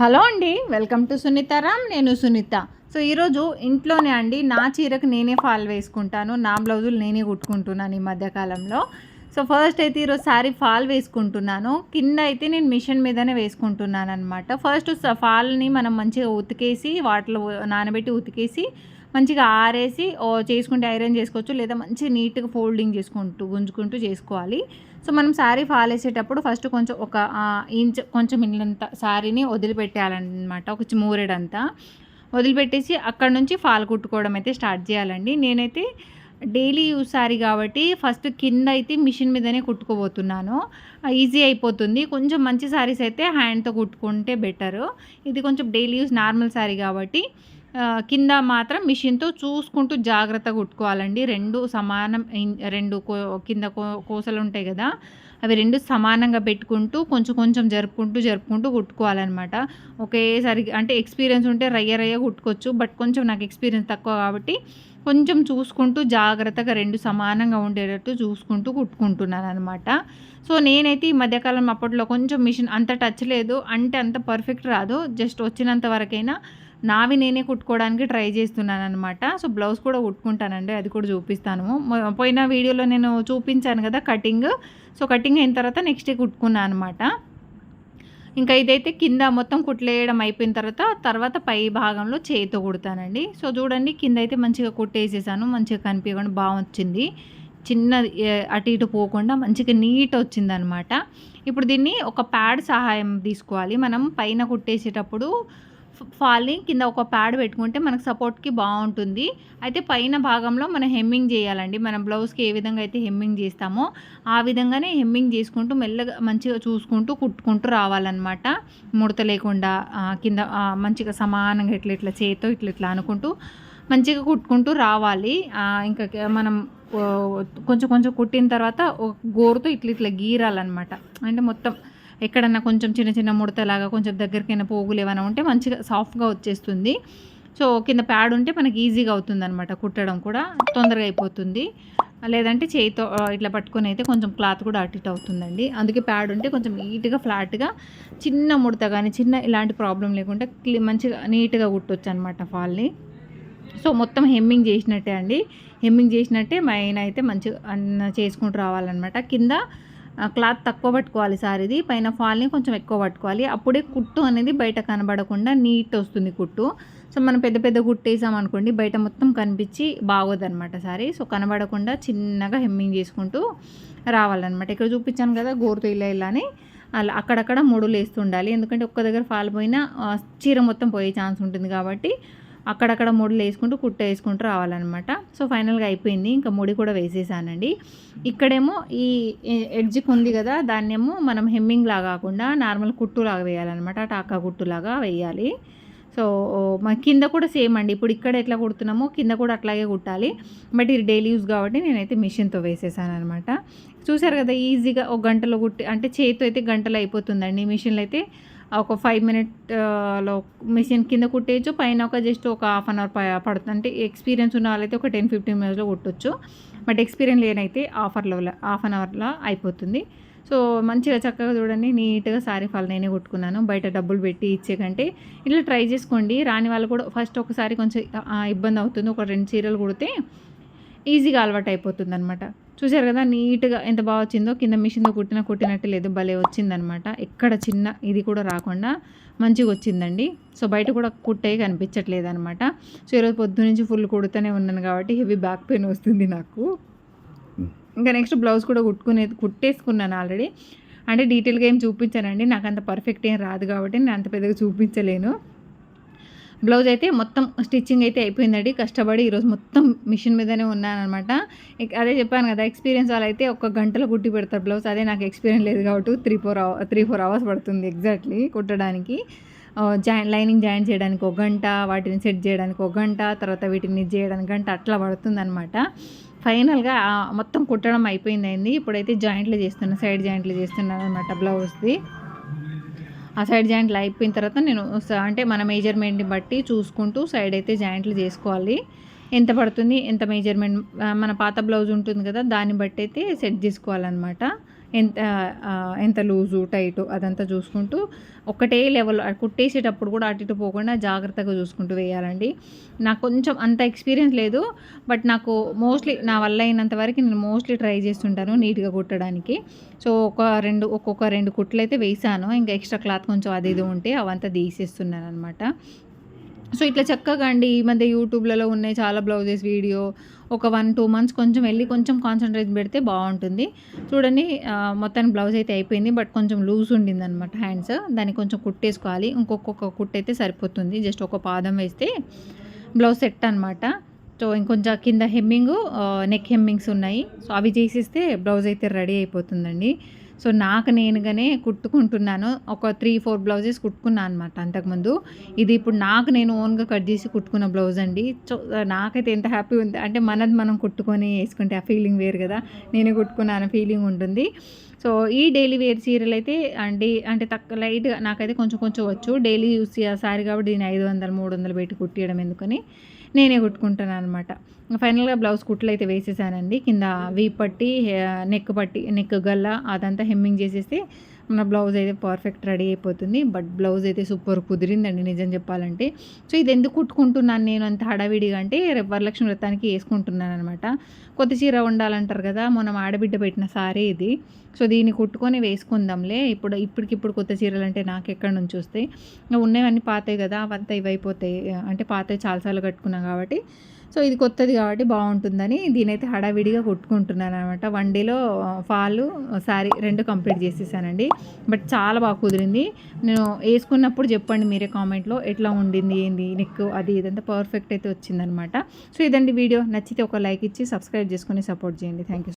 Hello అండి welcome to సునీతారామ్ నేను Sunitha. So ఈరోజు ఇంట్లోనే అండి నా చీరకు నేనే ఫాల్ వేసుకుంటాను నా బ్లౌజులు నేనే కుట్టుకుంటున్నాను ఈ మధ్యకాలంలో. సో ఫస్ట్ అయితే ఈరోజు శారీ ఫాల్ వేసుకుంటున్నాను కింద అయితే నేను మిషన్ మీదనే వేసుకుంటున్నాను అనమాట ఫస్ట్ ఫాల్ని మనం మంచిగా ఉతికేసి వాటిలో నానబెట్టి ఉతికేసి మంచిగా ఆరేసి చేసుకుంటే ఐరన్ చేసుకోవచ్చు లేదా మంచి నీట్గా ఫోల్డింగ్ చేసుకుంటూ గుంజుకుంటూ చేసుకోవాలి. సో మనం శారీ ఫాల్ వేసేటప్పుడు ఫస్ట్ కొంచెం ఒక ఇంచ్ కొంచెం ఇల్లంత శారీని వదిలిపెట్టాలన్నమాట ఒక మూరెడంతా. వదిలిపెట్టేసి అక్కడ నుంచి ఫాల్ కుట్టుకోవడం అయితే స్టార్ట్ చేయాలండి. నేనైతే డైలీ యూజ్ శారీ కాబట్టి ఫస్ట్ కింద అయితే మిషన్ మీదనే కుట్టుకోబోతున్నాను. ఈజీ అయిపోతుంది. కొంచెం మంచి శారీస్ అయితే హ్యాండ్తో కుట్టుకుంటే బెటరు. ఇది కొంచెం డైలీ యూజ్ నార్మల్ శారీ కాబట్టి కింద మాత్రం మిషన్తో చూసుకుంటూ జాగ్రత్తగా కుట్టుకోవాలండి రెండు సమానం రెండు కింద కోసలు ఉంటాయి కదా అవి రెండు సమానంగా పెట్టుకుంటూ కొంచెం కొంచెం జరుపుకుంటూ జరుపుకుంటూ కుట్టుకోవాలన్నమాట ఒకేసారి అంటే ఎక్స్పీరియన్స్ ఉంటే రయ్య రయ్య కుట్టుకోవచ్చు బట్ కొంచెం నాకు ఎక్స్పీరియన్స్ తక్కువ కాబట్టి కొంచెం చూసుకుంటూ జాగ్రత్తగా రెండు సమానంగా ఉండేటట్టు చూసుకుంటూ కుట్టుకుంటున్నాను అనమాట సో నేనైతే ఈ మధ్యకాలం అప్పట్లో కొంచెం మిషన్ అంత టచ్ లేదు అంటే అంత పర్ఫెక్ట్ రాదు జస్ట్ వచ్చినంత వరకైనా నావి నేనే కుట్టుకోవడానికి ట్రై చేస్తున్నాను అనమాట సో బ్లౌజ్ కూడా కుట్టుకుంటానండి. అది కూడా చూపిస్తాను. పోయిన వీడియోలో నేను చూపించాను కదా కటింగ్. సో కటింగ్ అయిన తర్వాత నెక్స్ట్ కుట్టుకున్నాను అనమాట ఇంకా ఇదైతే కింద మొత్తం కుట్లేయడం అయిపోయిన తర్వాత తర్వాత పై భాగంలో చేతితో కుడతానండి. సో చూడండి కింద అయితే మంచిగా కుట్టేసేసాను. మంచిగా కనిపించకుండా బాగా వచ్చింది చిన్న అటు ఇటు పోకుండా మంచిగా నీట్ వచ్చిందనమాట ఇప్పుడు దీన్ని ఒక ప్యాడ్ సహాయం తీసుకోవాలి. మనం పైన కుట్టేసేటప్పుడు ఫాలింగ్ కింద ఒక ప్యాడ్ పెట్టుకుంటే మనకు సపోర్ట్కి బాగుంటుంది. అయితే పైన భాగంలో మనం హెమ్మింగ్ చేయాలండి. మనం బ్లౌజ్కి ఏ విధంగా అయితే హెమ్మింగ్ చేస్తామో ఆ విధంగానే హెమ్మింగ్ చేసుకుంటూ మెల్లగా మంచిగా చూసుకుంటూ కుట్టుకుంటూ రావాలన్నమాట. ముడత లేకుండా కింద మంచిగా సమానంగా ఇట్లా ఇట్లా చేతో ఇట్లా ఇట్లా అనుకుంటూ మంచిగా కుట్టుకుంటూ రావాలి. ఇంకా మనం కొంచెం కొంచెం కుట్టిన తర్వాత గోరుతో ఇట్లా ఇట్లా గీరాలన్నమాట. అంటే మొత్తం ఎక్కడన్నా కొంచెం చిన్న చిన్న ముడతలాగా కొంచెం దగ్గరికైనా పోగులు ఏమైనా ఉంటే మంచిగా సాఫ్ట్గా వచ్చేస్తుంది. సో కింద ప్యాడ్ ఉంటే మనకి ఈజీగా అవుతుంది అనమాట కుట్టడం కూడా తొందరగా అయిపోతుంది. లేదంటే చేయితో ఇట్లా పట్టుకొని అయితే కొంచెం క్లాత్ కూడా అటు అవుతుందండి. అందుకే ప్యాడ్ ఉంటే కొంచెం నీట్గా ఫ్లాట్గా చిన్న ముడత కానీ చిన్న ఇలాంటి ప్రాబ్లం లేకుండా మంచిగా నీట్గా కుట్టొచ్చు అనమాట ఫాల్ని. సో మొత్తం హెమ్మింగ్ చేసినట్టే అండి. హెమ్మింగ్ చేసినట్టే మైన్ అయితే మంచిగా చేసుకుంటూ రావాలన్నమాట. కింద క్లాత్ తక్కువ పట్టుకోవాలి సారీది పైన ఫాల్ని కొంచెం ఎక్కువ పట్టుకోవాలి. అప్పుడే కుట్టు అనేది బయట కనబడకుండా నీట్ వస్తుంది కుట్టు. సో మనం పెద్ద పెద్ద కుట్టు అనుకోండి బయట మొత్తం కనిపించి బాగోదన్నమాట సారీ. సో కనబడకుండా చిన్నగా హెమ్మింగ్ చేసుకుంటూ రావాలన్నమాట. ఇక్కడ చూపించాను కదా గోరుతో ఇలా ఇలా అని. అలా అక్కడక్కడ మూడులు వేస్తుండాలి ఎందుకంటే ఒక్క దగ్గర ఫాల్ పోయినా చీర మొత్తం పోయే ఛాన్స్ ఉంటుంది కాబట్టి అక్కడక్కడ ముడులు వేసుకుంటూ కుట్ట వేసుకుంటూ రావాలన్నమాట. సో ఫైనల్గా అయిపోయింది. ఇంకా ముడి కూడా వేసేసానండి. ఇక్కడేమో ఈ ఎడ్జ్కి ఉంది కదా దాన్నేమో మనం హెమ్మింగ్ లాగా కాకుండా నార్మల్ కుట్టులాగా వేయాలన్నమాట. టాకా కుట్టులాగా వేయాలి. సో మా కింద కూడా సేమ్ అండి. ఇప్పుడు ఇక్కడ ఎట్లా కుడుతున్నామో కింద కూడా అట్లాగే కుట్టాలి. బట్ ఇది డైలీ యూస్ కాబట్టి నేనైతే మిషన్తో వేసేసాను అనమాట చూసారు కదా ఈజీగా ఒక గంటలో కుట్టి అంటే చేతితో అయితే గంటలో అయిపోతుందండి. మిషన్లో అయితే ఒక ఫైవ్ మినిట్లో మిషన్ కింద కుట్టేయచ్చు. పైన ఒక జస్ట్ ఒక హాఫ్ అన్ అవర్ పడుతుంది. అంటే ఎక్స్పీరియన్స్ ఉన్న వాళ్ళైతే ఒక టెన్ ఫిఫ్టీన్ మినిట్స్లో కుట్టొచ్చు. బట్ ఎక్స్పీరియన్స్ లేనైతే ఆఫర్లో హాఫ్ అన్ అవర్లో అయిపోతుంది. సో మంచిగా చక్కగా చూడండి. నీట్గా సారీ ఫాల్ నేనే కుట్టుకున్నాను. బయట డబ్బులు పెట్టి ఇచ్చే కంటే ఇట్లా ట్రై చేసుకోండి. రాని వాళ్ళు కూడా ఫస్ట్ ఒకసారి కొంచెం ఇబ్బంది అవుతుంది. ఒక రెండు చీరలు కుడితే ఈజీగా అలవాటు అయిపోతుంది అనమాట చూసారు కదా నీట్గా ఎంత బాగా వచ్చిందో కింద మిషన్తో కుట్టిన కుట్టినట్టు లేదు భలే వచ్చిందనమాట ఎక్కడ చిన్న ఇది కూడా రాకుండా మంచిగా వచ్చిందండి. సో బయట కూడా కుట్టే కనిపించట్లేదు అనమాట సో ఈరోజు పొద్దు నుంచి ఫుల్ కుడుతూనే ఉన్నాను కాబట్టి హెవీ బ్యాక్ పెయిన్ వస్తుంది నాకు. ఇంకా నెక్స్ట్ బ్లౌజ్ కూడా కుట్టుకునేది కుట్టేసుకున్నాను ఆల్రెడీ. అంటే డీటెయిల్గా ఏం చూపించానండి. నాకు అంత పర్ఫెక్ట్ ఏం రాదు కాబట్టి నేను అంత పెద్దగా చూపించలేను. బ్లౌజ్ అయితే మొత్తం స్టిచ్చింగ్ అయితే అయిపోయిందండి. కష్టపడి ఈరోజు మొత్తం మిషన్ మీదనే ఉన్నానమాట అదే చెప్పాను కదా ఎక్స్పీరియన్స్ వాళ్ళు అయితే ఒక గంటలో కుట్టి పెడతారు బ్లౌజ్. అదే నాకు ఎక్స్పీరియన్స్ లేదు కాబట్టి three four hour three four hours పడుతుంది ఎగ్జాక్ట్లీ కుట్టడానికి. జాయిన్ లైనింగ్ జాయిన్ చేయడానికి ఒక గంట వాటిని సెట్ చేయడానికి ఒక గంట తర్వాత వీటిని చేయడానికి గంట అట్లా పడుతుంది అనమాట ఫైనల్గా మొత్తం కుట్టడం అయిపోయింది ఇప్పుడైతే జాయింట్లు చేస్తున్నా సైడ్ జాయింట్లు చేస్తున్నాను అనమాట బ్లౌజ్ది. ఆ సైడ్ జాయింట్లు అయిపోయిన తర్వాత నేను అంటే మన మెజర్మెంట్ని బట్టి చూసుకుంటూ సైడ్ అయితే జాయింట్లు చేసుకోవాలి. ఎంత పడుతుంది ఎంత మెజర్మెంట్ మన పాత బ్లౌజ్ ఉంటుంది కదా దాన్ని బట్టి అయితే సెట్ చేసుకోవాలన్నమాట. ఎంత ఎంత లూజు టైటు అదంతా చూసుకుంటూ ఒకటే లెవెల్ కుట్టేసేటప్పుడు కూడా అటు ఇటు పోకుండా జాగ్రత్తగా చూసుకుంటూ వేయాలండి. నాకు కొంచెం అంత ఎక్స్పీరియన్స్ లేదు బట్ నాకు మోస్ట్లీ నా వల్ల అయినంత వరకు నేను మోస్ట్లీ ట్రై చేస్తుంటాను నీట్గా కుట్టడానికి. సో ఒక రెండు ఒక్కొక్క రెండు కుట్లు అయితే వేసాను. ఇంకా ఎక్స్ట్రా క్లాత్ కొంచెం అది ఇది ఉంటే అవంతా తీసేస్తున్నాను అనమాట సో ఇట్లా చక్కగా అండి ఈ మధ్య యూట్యూబ్లలో ఉన్నాయి చాలా బ్లౌజెస్ వీడియో. ఒక వన్ టూ మంత్స్ కొంచెం వెళ్ళి కొంచెం కాన్సన్ట్రేట్ పెడితే బాగుంటుంది. చూడండి మొత్తానికి బ్లౌజ్ అయితే అయిపోయింది బట్ కొంచెం లూజ్ ఉండింది అనమాట హ్యాండ్స్ దాన్ని కొంచెం కుట్టేసుకోవాలి. ఇంకొక కుట్ అయితే సరిపోతుంది. జస్ట్ ఒక పాదం వేస్తే బ్లౌజ్ సెట్ అనమాట సో ఇంకొంచెం కింద హెమ్మింగ్ నెక్ హెమ్మింగ్స్ ఉన్నాయి. సో అవి చేసేస్తే బ్లౌజ్ అయితే రెడీ అయిపోతుందండి. సో నాకు నేనుగానే కుట్టుకుంటున్నాను. ఒక త్రీ ఫోర్ బ్లౌజెస్ కుట్టుకున్నాను అనమాట అంతకుముందు. ఇది ఇప్పుడు నాకు నేను ఓన్గా కట్ చేసి కుట్టుకున్న బ్లౌజ్ అండి. సో నాకైతే ఎంత హ్యాపీ ఉంది. అంటే మనది మనం కుట్టుకొని వేసుకుంటే ఆ ఫీలింగ్ వేరు కదా. నేనే కుట్టుకున్నాను ఫీలింగ్ ఉంటుంది. సో ఈ డైలీ వేర్ చీరలు అయితే అండి అంటే తక్కువ లైట్గా నాకైతే కొంచెం కొంచెం వచ్చు. డైలీ యూస్ సారీ కాబట్టి దీన్ని ఐదు వందలు మూడు వందలు పెట్టి కుట్టియడం ఎందుకని నేనే కుట్టుకుంటాను అనమాట ఫైనల్గా బ్లౌజ్ కుట్లు అయితే వేసేసానండి. కింద వీ పట్టి నెక్ పట్టి నెక్ గల్ల అదంతా హెమ్మింగ్ చేసేస్తే మన బ్లౌజ్ అయితే పర్ఫెక్ట్ రెడీ అయిపోతుంది. బట్ బ్లౌజ్ అయితే సూపర్ కుదిరిందండి నిజం చెప్పాలంటే. సో ఇది ఎందుకు కుట్టుకుంటున్నాను నేను అంత హడావిడిగా అంటే రేపు వరలక్ష్మి వ్రతానికి వేసుకుంటున్నాను అనమాట కొత్త చీర ఉండాలంటారు కదా మనం ఆడబిడ్డ పెట్టిన సారీ ఇది. సో దీన్ని కుట్టుకొని వేసుకుందాంలే. ఇప్పుడు ఇప్పటికిప్పుడు కొత్త చీరలు అంటే నాకు ఎక్కడి నుంచి వస్తాయి? ఉన్నవన్నీ పాతాయి కదా అవంతా ఇవైపోతాయి అంటే పాతాయి చాలాసార్లు కట్టుకున్నాం కాబట్టి. సో ఇది కొత్తది కాబట్టి బాగుంటుందని దీనైతే హడావిడిగా కొట్టుకుంటున్నాను అనమాట వన్ డేలో ఫాల్ శారీ రెండు కంప్లీట్ చేసేసానండి. బట్ చాలా బాగా కుదిరింది. నేను వేసుకున్నప్పుడు చెప్పండి మీరే కామెంట్లో ఎట్లా ఉండింది ఏంది నెక్ అది ఇదంతా పర్ఫెక్ట్ అయితే వచ్చిందనమాట సో ఇదండి వీడియో. నచ్చితే ఒక లైక్ ఇచ్చి సబ్స్క్రైబ్ చేసుకొని సపోర్ట్ చేయండి. Thank you